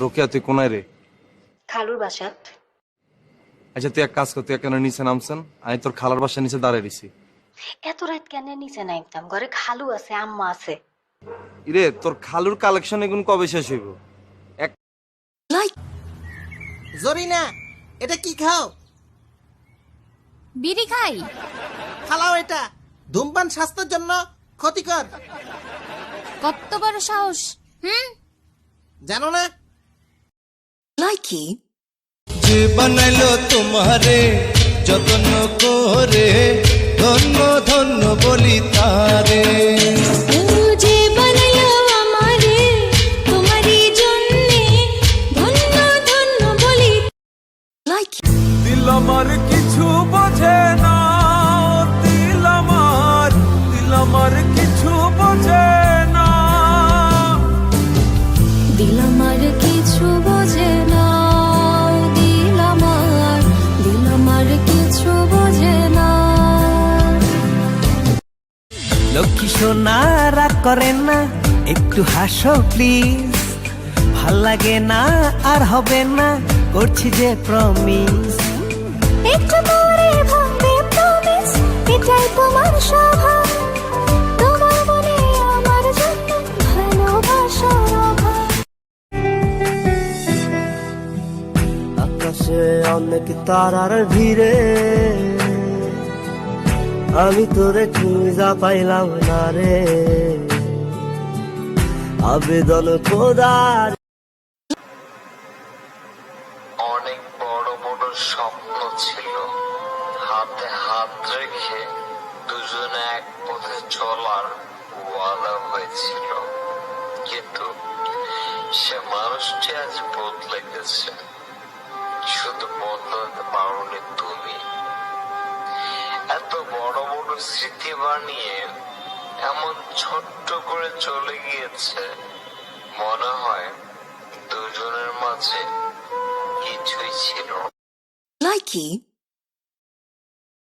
রোকেয়া তুই কোনায় রে? খালুর বাসাত আচ্ছা তুই এক কাজ কর তুই কেন নিচে নামছেন আমি তোর খালার বাসার নিচে দাঁড়িয়ে দিছি এত রাত কেন নিচে নামতাম? ঘরে খালু আছে আম্মা আছে। ইরে তোর খালুর কালেকশন এগুন কবে শেষ হইব? এক জরিনা এটা কি খাও? বিড়ি খাই। খালাও এটা। ধূমপান স্বাস্থ্যের জন্য ক্ষতিকর। কত বড় সাহস হুম? জানো না যে বানাইলো তোমারে যতন করে ধন্য ধন্য বলি তারে দিল আমার কিছু সোনা রাগ করেন না। একটু হাসো প্লিজ ভালো লাগে না আর হবে না। করছি যে প্রমিস একটু পরে ভাঙবে প্রমিস এটাই তোমার স্বভাব। তোমার মনে আমার জন্য ভালোবাসার অভাব। আকাশে অনেক তারার ভিড়ে আমি তোরে খুঁজা পাইলাম না রে। আবেদন খোদার অনেক বড় বড় স্বপ্ন ছিল। হাতে হাত রেখে দুজনে এক পথে চলার ওয়াদা হয়েছিল। কিন্তু সে মানুষটি আজ বদলে গেছে। শুধু বদলাতে স্মৃতি বানিয়ে এমন ছোট্ট করে চলে গিয়েছে মনে হয় দুজনের মাঝে কিছুই ছিল। Likey